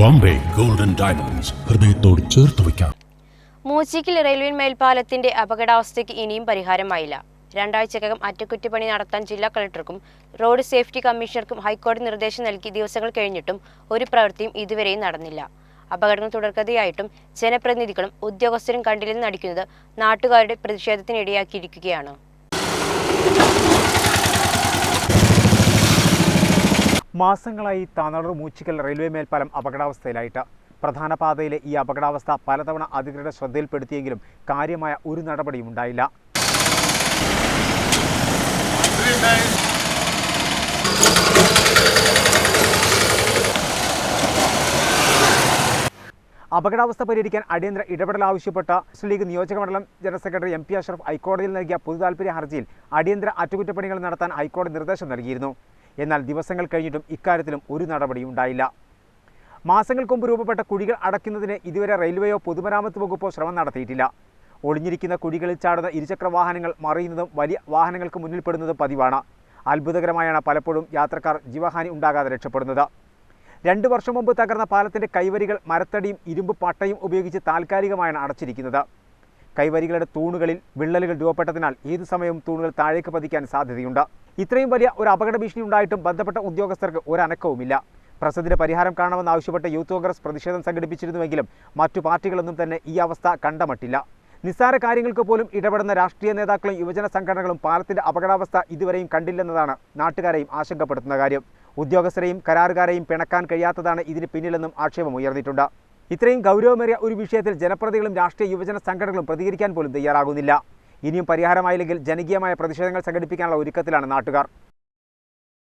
Bombay. Golden diamonds ഹൃദയത്തോട് ചേർത്ത് വയ്ക്കാം. മൂച്ചിക്കിൽ റെയിൽവേ മേൽപ്പാലത്തിന്റെ അപകടാവസ്ഥയ്ക്ക് ഇനിയും പരിഹാരമായില്ല. രണ്ടാഴ്ചക്കകം അറ്റകുറ്റപ്പണി നടത്താൻ ജില്ലാ കളക്ടർക്കും റോഡ് സേഫ്റ്റി കമ്മീഷണർക്കും ഹൈക്കോടതി നിർദ്ദേശം നൽകി ദിവസങ്ങൾ കഴിഞ്ഞിട്ടും ഒരു പ്രവൃത്തിയും ഇതുവരെയും നടന്നില്ല. അപകടങ്ങൾ തുടർക്കഥയായിട്ടും ജനപ്രതിനിധികളും ഉദ്യോഗസ്ഥരും കണ്ടില്ലെന്ന് നടിക്കുന്നത് നാട്ടുകാരുടെ പ്രതിഷേധത്തിനിടയാക്കിയിരിക്കുകയാണ്. മാസങ്ങളായി താനാളൂർ മൂച്ചിക്കൽ റെയിൽവേ മേൽപ്പാലം അപകടാവസ്ഥയിലായിട്ട്. പ്രധാന പാതയിലെ ഈ അപകടാവസ്ഥ പലതവണ അധികൃതരുടെ ശ്രദ്ധയിൽപ്പെടുത്തിയെങ്കിലും കാര്യമായ ഒരു നടപടിയും ഉണ്ടായില്ല. അപകടാവസ്ഥ പരിഹരിക്കാൻ അടിയന്തര ഇടപെടൽ ആവശ്യപ്പെട്ട മുസ്ലിം ലീഗ് നിയോജക മണ്ഡലം general secretary M P Ashraf ഹൈക്കോടതിയിൽ നൽകിയ പൊതുതാൽപര്യ ഹർജിയിൽ അടിയന്തര അറ്റകുറ്റപ്പണികൾ നടത്താൻ ഹൈക്കോടതി നിർദ്ദേശം നൽകിയിരുന്നു. എന്നാൽ ദിവസങ്ങൾ കഴിഞ്ഞിട്ടും ഇക്കാര്യത്തിലും ഒരു നടപടിയും ഉണ്ടായില്ല. മാസങ്ങൾക്ക് മുമ്പ് രൂപപ്പെട്ട കുഴികൾ അടയ്ക്കുന്നതിന് ഇതുവരെ റെയിൽവേയോ പൊതുമരാമത്ത് വകുപ്പോ ശ്രമം നടത്തിയിട്ടില്ല. ഒളിഞ്ഞിരിക്കുന്ന കുഴികളിൽ ചാടുന്ന ഇരുചക്ര വാഹനങ്ങൾ മറിയുന്നതും വലിയ വാഹനങ്ങൾക്ക് മുന്നിൽപ്പെടുന്നതും പതിവാണ്. അത്ഭുതകരമായാണ് പലപ്പോഴും യാത്രക്കാർ ജീവഹാനി ഉണ്ടാകാതെ രക്ഷപ്പെടുന്നത്. രണ്ടു വർഷം മുമ്പ് തകർന്ന പാലത്തിന്റെ കൈവരികൾ മരത്തടിയും ഇരുമ്പ് പട്ടയും ഉപയോഗിച്ച് താൽക്കാലികമായാണ് അടച്ചിരിക്കുന്നത്. കൈവരികളുടെ തൂണുകളിൽ വിള്ളലുകൾ രൂപപ്പെട്ടതിനാൽ ഏതു സമയവും തൂണുകൾ താഴേക്ക് പതിക്കാൻ സാധ്യതയുണ്ട്. ഇത്രയും വലിയ ഒരു അപകട ഭീഷണി ഉണ്ടായിട്ടും ബന്ധപ്പെട്ട ഉദ്യോഗസ്ഥർക്ക് ഒരു അനക്കവുമില്ല പ്രശ്നത്തിന് പരിഹാരം കാണണമെന്നാവശ്യപ്പെട്ട് യൂത്ത് കോൺഗ്രസ് പ്രതിഷേധം സംഘടിപ്പിച്ചിരുന്നുവെങ്കിലും മറ്റു പാർട്ടികളൊന്നും തന്നെ ഈ അവസ്ഥ കണ്ടമട്ടില്ല. നിസ്സാര കാര്യങ്ങൾക്ക് പോലും ഇടപെടുന്ന രാഷ്ട്രീയ നേതാക്കളും യുവജന സംഘടനകളും പാലത്തിന്റെ അപകടാവസ്ഥ ഇതുവരെയും കണ്ടില്ലെന്നതാണ് നാട്ടുകാരെയും ആശങ്കപ്പെടുത്തുന്ന കാര്യം. ഉദ്യോഗസ്ഥരെയും കരാറുകാരെയും പിണക്കാൻ കഴിയാത്തതാണ് ഇതിന് പിന്നിലെന്നും ആക്ഷേപം ഉയർന്നിട്ടുണ്ട്. ഇത്രയും ഗൗരവമേറിയ ഒരു വിഷയത്തിൽ ജനപ്രതികളും രാഷ്ട്രീയ യുവജന സംഘടനകളും പ്രതികരിക്കാൻ പോലും തയ്യാറാകുന്നില്ല. ഇനിയും പരിഹാരമായില്ലെങ്കിൽ ജനകീയമായ പ്രതിഷേധങ്ങൾ സംഘടിപ്പിക്കാനുള്ള ഒരുക്കത്തിലാണ് നാട്ടുകാർ